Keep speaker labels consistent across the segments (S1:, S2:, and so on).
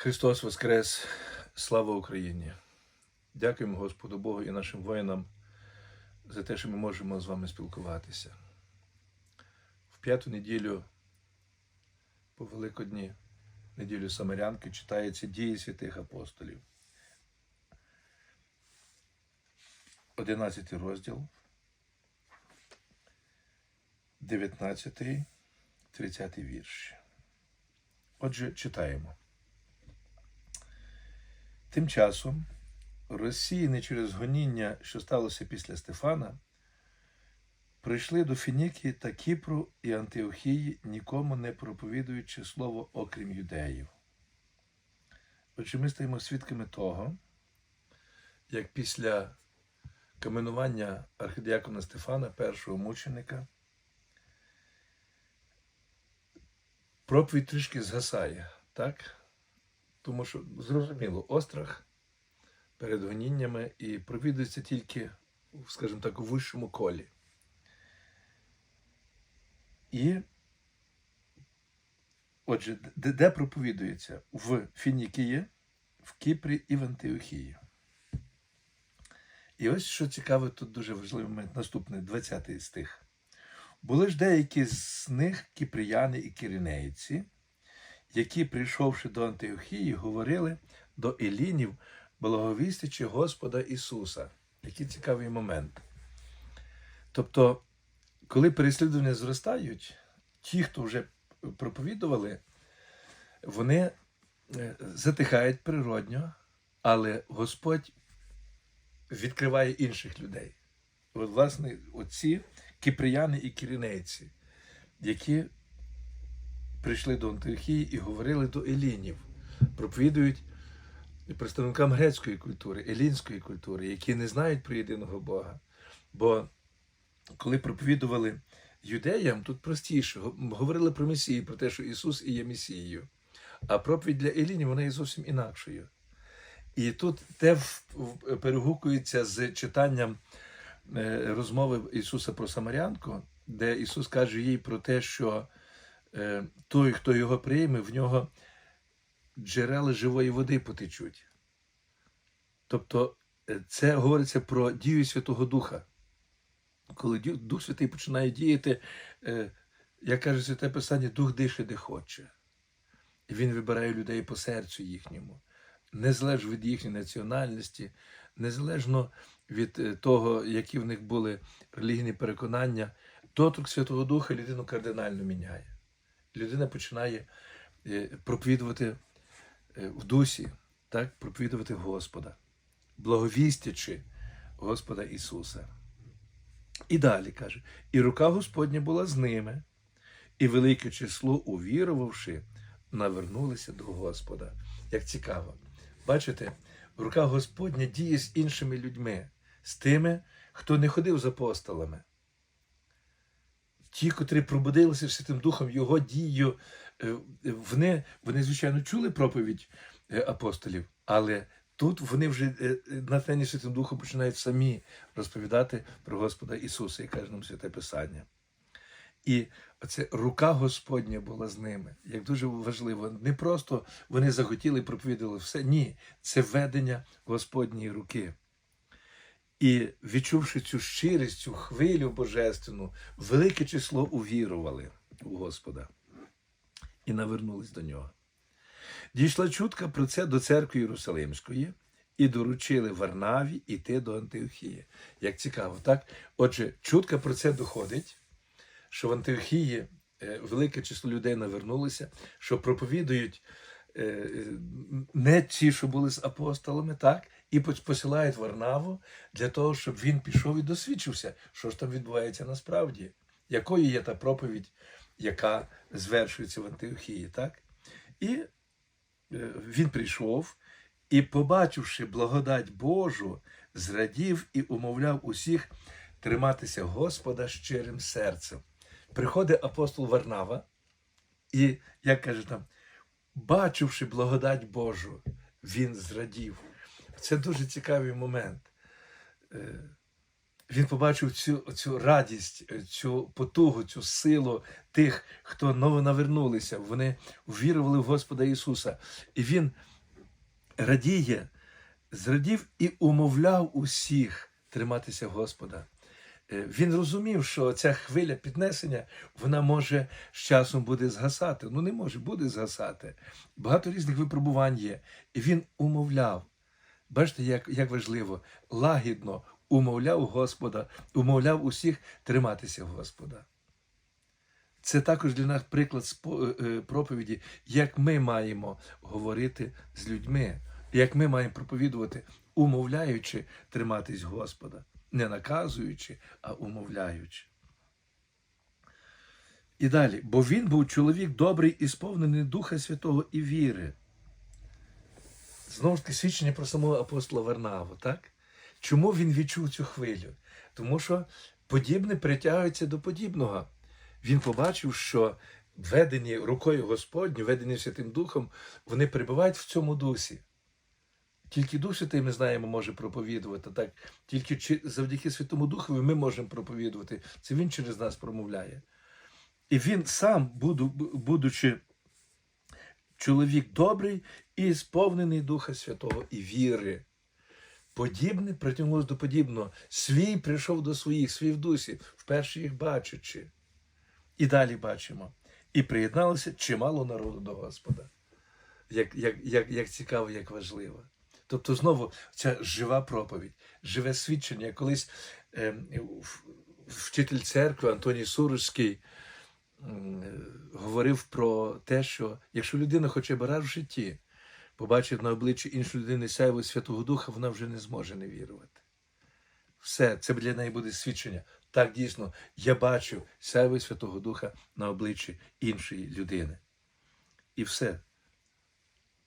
S1: Христос Воскрес! Слава Україні! Дякуємо Господу Богу і нашим воїнам за те, що ми можемо з вами спілкуватися. В п'яту неділю по Великодні, неділю Самарянки, читається дії святих апостолів. 11 розділ, 19, 30 вірш. Отже, читаємо. Тим часом, розсіяні через гоніння, що сталося після Стефана, прийшли до Фінікії та Кіпру і Антиохії, нікому не проповідуючи слово окрім юдеїв. Отже, ми стаємо свідками того, як після каменування архидіакона Стефана, першого мученика, проповідь трішки згасає, так? Тому що зрозуміло, острах перед гоніннями і провідується тільки, скажімо так, у вищому колі. І, отже, де, де проповідується? В Фінікії, в Кіпрі і в Антиохії. І ось що цікаве, тут дуже важливий момент, наступний 20 стих. Були ж деякі з них кіприяни і киринейці, які, прийшовши до Антиохії, говорили до Елінів, благовістячи Господа Ісуса. Який цікавий момент. Тобто, коли переслідування зростають, ті, хто вже проповідували, вони е, затихають природньо, але Господь відкриває інших людей. От, власне, оці кіприяни і кірінейці, які прийшли до Антиохії і говорили до елінів, проповідують представникам грецької культури, елінської культури, які не знають про єдиного Бога. Бо коли проповідували юдеям, тут простіше, говорили про Месію, про те, що Ісус і є Месією. А проповідь для елінів вона є зовсім інакшою. І тут те перегукується з читанням е, розмови Ісуса про Самарянку, де Ісус каже їй про те, що той, хто його прийме, в нього джерела живої води потечуть. Тобто е, це говориться про дію Святого Духа. Коли Дух Святий починає діяти, е, як каже Святе Писання, Дух дише, де хоче. Він вибирає людей по серцю їхньому, незалежно від їхньої національності, незалежно від е, того, які в них були релігійні переконання, доторк Святого Духа людину кардинально міняє. Людина починає е, проповідувати е, в дусі, так, проповідувати Господа, благовістячи Господа Ісуса. І далі каже: і рука Господня була з ними, і велике число, увірувавши, навернулися до Господа. Як цікаво. Бачите, рука Господня діє з іншими людьми, з тими, хто не ходив з апостолами. Ті, котрі пробудилися Святим Духом, Його дією, е, вони, вони, звичайно, чули проповідь е, апостолів, але тут вони вже е, е, Святим Духом починають самі розповідати про Господа Ісуса, і каже нам Святе Писання. І оце рука Господня була з ними. Як дуже важливо, не просто вони захотіли проповідали все. Ні, це ведення Господньої руки. І відчувши цю щирість, цю хвилю божественну, велике число увірували у Господа і навернулись до нього. Дійшла чутка про це до церкви Єрусалимської і доручили Варнаві іти до Антиохії. Як цікаво, так? Отже, чутка про це доходить, що в Антиохії е, велике число людей навернулося, що проповідують е, не ті, що були з апостолами, так, і пос- посилають Варнаву для того, щоб він пішов і досвідчився, що ж там відбувається насправді, якою є та проповідь, яка звершується в Антиохії, так? І е, він прийшов і, побачивши благодать Божу, зрадів і умовляв усіх триматися Господа щирим серцем. Приходить апостол Варнава, і, як каже там, бачивши благодать Божу, він зрадів. Це дуже цікавий момент. Е, він побачив цю, цю радість, цю потугу, цю силу тих, хто новонавернулися. Вони вірували в Господа Ісуса. І він радіє, зрадів і умовляв усіх триматися Господа. Е, Він розумів, що ця хвиля піднесення вона може з часом буде згасати. Ну не може, буде згасати. Багато різних випробувань є. І він умовляв. Бачите, як, як важливо, лагідно умовляв Господа, умовляв усіх триматися Господа. Це також для нас приклад е, проповіді, як ми маємо говорити з людьми, як ми маємо проповідувати, умовляючи триматись Господа, не наказуючи, а умовляючи. І далі, бо він був чоловік добрий і сповнений Духа Святого і віри. Знову ж таки, свідчення про самого апостола Варнаву, так? Чому він відчув цю хвилю? Тому що подібне притягується до подібного. Він побачив, що ведені рукою Господню, ведені Святим Духом, вони перебувають в цьому дусі. Тільки Дух Святий, ми знаємо, може проповідувати. Так? Тільки завдяки Святому Духові ми можемо проповідувати. Це він через нас промовляє. І він сам, будучи чоловік добрий і сповнений Духа Святого і віри. Подібне притягнулося до подібного. Свій прийшов до своїх, свій в дусі, вперше їх бачачи. І далі бачимо. І приєдналося чимало народу до Господа. Як, як, як, як цікаво, як важливо. Тобто, знову ця жива проповідь, живе свідчення. Колись е, вчитель церкви Антоній е, говорив про те, що якщо людина хоче би раз в житті побачить на обличчі іншої людини сяйво Святого Духа, вона вже не зможе не вірувати. Все, це для неї буде свідчення. Так дійсно, я бачив сяйво Святого Духа на обличчі іншої людини. І все.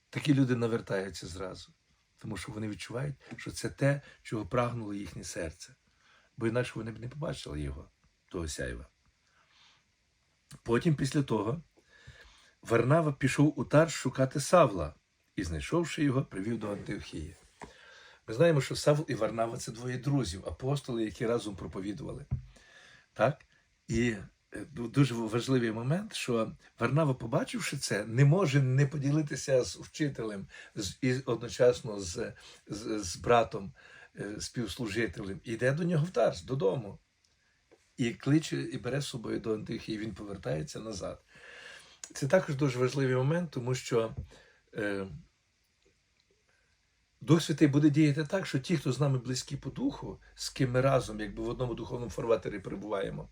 S1: Такі люди навертаються зразу, тому що вони відчувають, що це те, чого прагнуло їхнє серце. Бо інакше вони б не побачили його, того сяйва. Потім, після того, Варнава пішов у Тарс шукати Савла і, знайшовши його, привів до Антиохії. Ми знаємо, що Савл і Варнава це двоє друзів, апостоли, які разом проповідували. Так? І е, дуже важливий момент, що Варнава, побачивши це, не може не поділитися з вчителем і одночасно з, з, з братом, е, співслужителем, і йде до нього в Тарс, додому. І кличе, і бере з собою до Антихії, він повертається назад. Це також дуже важливий момент, тому що е, Дух Святий буде діяти так, що ті, хто з нами близькі по духу, з ким ми разом, якби в одному духовному фарватері перебуваємо,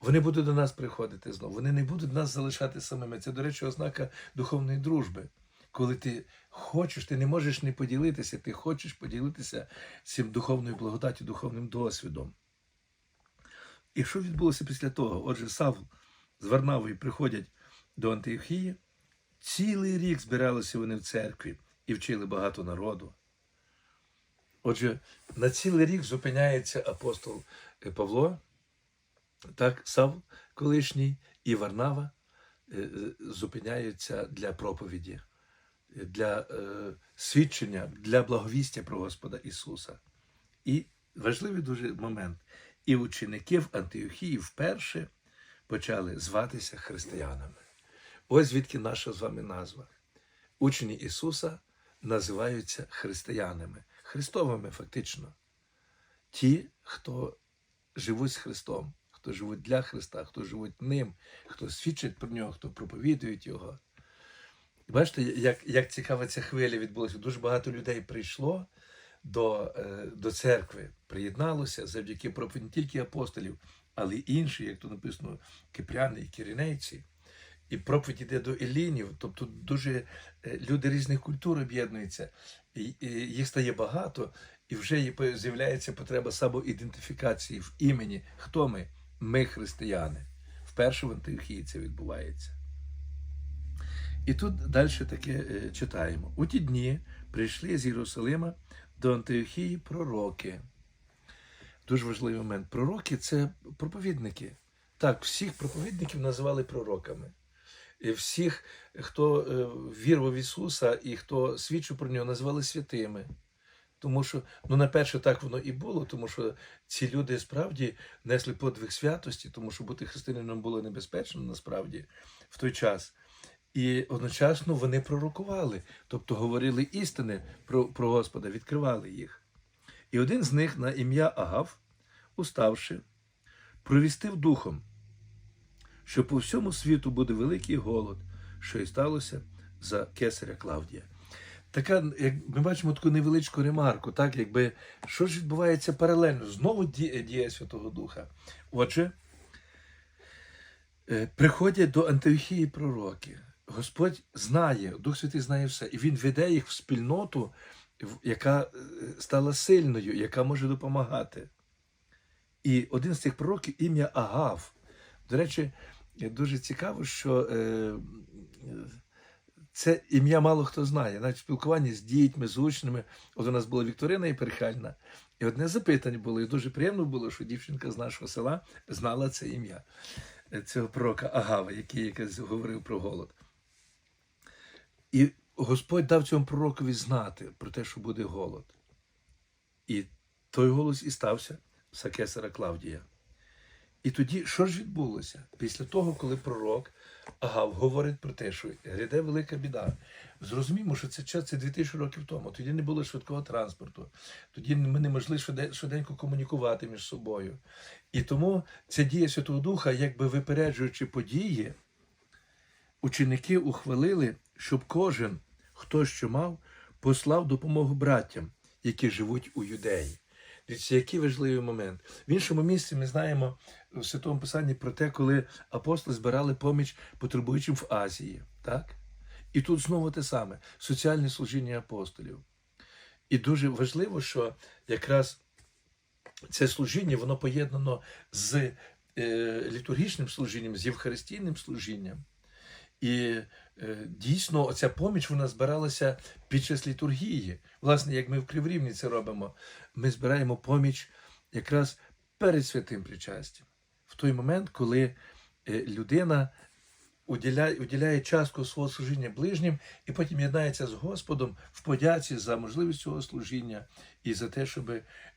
S1: вони будуть до нас приходити знову. Вони не будуть нас залишати самими. Це, до речі, ознака духовної дружби. Коли ти хочеш, ти не можеш не поділитися, ти хочеш поділитися цим духовною благодаттю, духовним досвідом. І що відбулося після того? Отже, Савл з Варнавою приходять до Антиохії. Цілий рік збиралися вони в церкві і вчили багато народу. Отже, на цілий рік зупиняється апостол е, Павло, так, Савл колишній і Варнава е, е, зупиняються для проповіді, для свідчення, для благовістя про Господа Ісуса. І важливий дуже момент. І ученики в Антиохії вперше почали зватися християнами. Ось звідки наша з вами назва. Учні Ісуса називаються християнами, Христовими фактично. Ті, хто живуть з Христом, хто живуть для Христа, хто живуть ним, хто свідчить про нього, хто проповідують Його. Бачите, як, як цікава ця хвиля відбулася. Дуже багато людей прийшло до, е, до церкви, приєдналося завдяки не тільки апостолів, але й інші, як то написано, кипряни і киринейці. І проповідь йде до елінів, тобто дуже е, люди різних культур об'єднуються, і, і їх стає багато, і вже з'являється потреба самоідентифікації в імені. Хто ми? Ми християни. Вперше в Антиохії це відбувається. І тут далі таке е, читаємо. У ті дні прийшли з Єрусалима до Антиохії пророки. Дуже важливий момент. Пророки це проповідники. Так, всіх проповідників називали пророками. І всіх, хто е, вірував в Ісуса і хто свідчив про нього, називали святими. Тому що, ну, на перше, так воно і було, тому що ці люди справді несли подвиг святості, тому що бути християнином було небезпечно насправді в той час. І одночасно вони пророкували, тобто говорили істини про, про Господа, відкривали їх. І один з них на ім'я Агав, уставши, провістив духом, що по всьому світу буде великий голод, що і сталося за кесаря Клавдія. Така, як ми бачимо таку невеличку ремарку, так, якби що ж відбувається паралельно? Знову діє, діє Святого Духа. Отже, е, приходять до Антиохії пророки. Господь знає, Дух Святий знає все, і Він веде їх в спільноту, яка е, стала сильною, яка може допомагати. І один з цих пророків ім'я Агав. До речі, дуже цікаво, що е, це ім'я мало хто знає. Навіть в спілкуванні з дітьми, з учнями. От у нас була Вікторина Іперхальна, і одне запитання було, і дуже приємно було, що дівчинка з нашого села знала це ім'я е, цього пророка Агава, який якось говорив про голод. І Господь дав цьому пророкові знати про те, що буде голод. І той голос і стався за кесара Клавдія. І тоді, що ж відбулося? Після того, коли пророк Агав говорить про те, що гряде велика біда. Зрозуміємо, що це час це 2000 років тому. Тоді не було швидкого транспорту, тоді ми не могли швиденько комунікувати між собою. І тому ця дія Святого Духа, якби випереджуючи події, ученики ухвалили, щоб кожен, хто що мав, послав допомогу братям, які живуть у юдеї. Дивіться, який важливий момент. В іншому місці ми знаємо в Святому Писанні про те, коли апостоли збирали поміч потребуючим в Азії. Так? І тут знову те саме соціальне служіння апостолів. І дуже важливо, що якраз це служіння воно поєднано з е, літургічним служінням, з євхаристійним служінням. І е, дійсно оця поміч вона збиралася під час літургії. Власне, як ми в Криврівні це робимо, ми збираємо поміч якраз перед святим причастям, в той момент, коли е, людина уділяє, уділяє частку свого служіння ближнім і потім єднається з Господом в подяці за можливість цього служіння і за те, щоб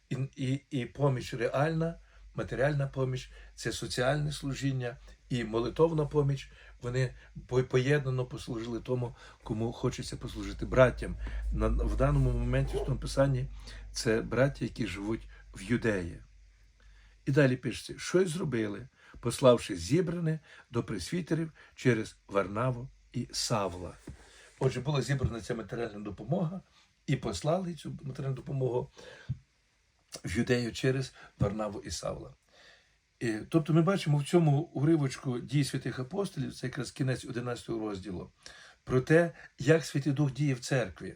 S1: і, і, і поміч реальна, матеріальна поміч, це соціальне служіння і молитовна поміч. Вони по- поєднано послужили тому, кому хочеться послужити браттям. В даному моменті в тому писанні це браття, які живуть в Юдеї. І далі пишеться, що й зробили, пославши зібране до пресвітерів через Варнаву і Савла. Отже, була зібрана ця матеріальна допомога, і послали цю матеріальну допомогу в Юдею через Варнаву і Савла. І, тобто ми бачимо в цьому уривочку дій святих апостолів, це якраз кінець 11 розділу, про те, як Святий Дух діє в церкві,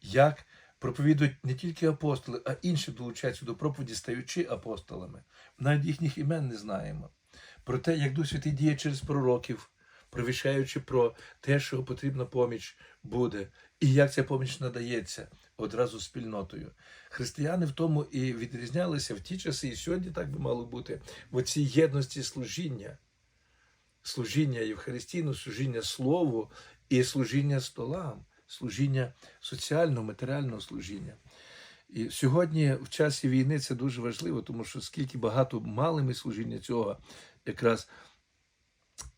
S1: як проповідують не тільки апостоли, а інші долучаються до проповіді, стаючи апостолами. Навіть їхніх імен не знаємо. Про те, як Дух Святий діє через пророків, провіщаючи про те, що потрібна поміч буде, і як ця поміч надається одразу спільнотою. Християни в тому і відрізнялися в ті часи, і сьогодні так би мало бути, в цій єдності служіння, служіння Євхаристійного, служіння Слову і служіння столам, служіння соціального, матеріального служіння. І сьогодні, в часі війни, це дуже важливо, тому що скільки багато мали ми служіння цього, якраз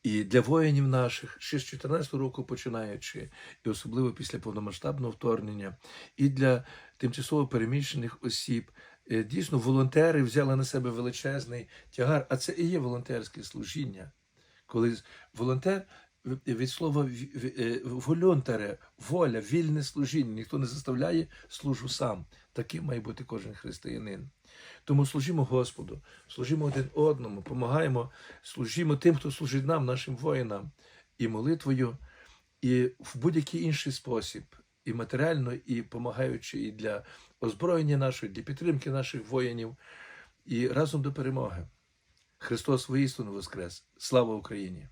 S1: і для воїнів наших, ще з 14 року починаючи, і особливо після повномасштабного вторгнення, і для тимчасово переміщених осіб. Е, Дійсно, волонтери взяли на себе величезний тягар, а це і є волонтерське служіння. Коли волонтер від слова е, волюнтере, воля, вільне служіння, ніхто не заставляє, служу сам. Таким має бути кожен християнин. Тому служімо Господу, служімо один одному, допомагаємо, служімо тим, хто служить нам, нашим воїнам, і молитвою, і в будь-який інший спосіб, і матеріально, і допомагаючи і для озброєння нашого, для підтримки наших воїнів, і разом до перемоги. Христос воістину воскрес! Слава Україні!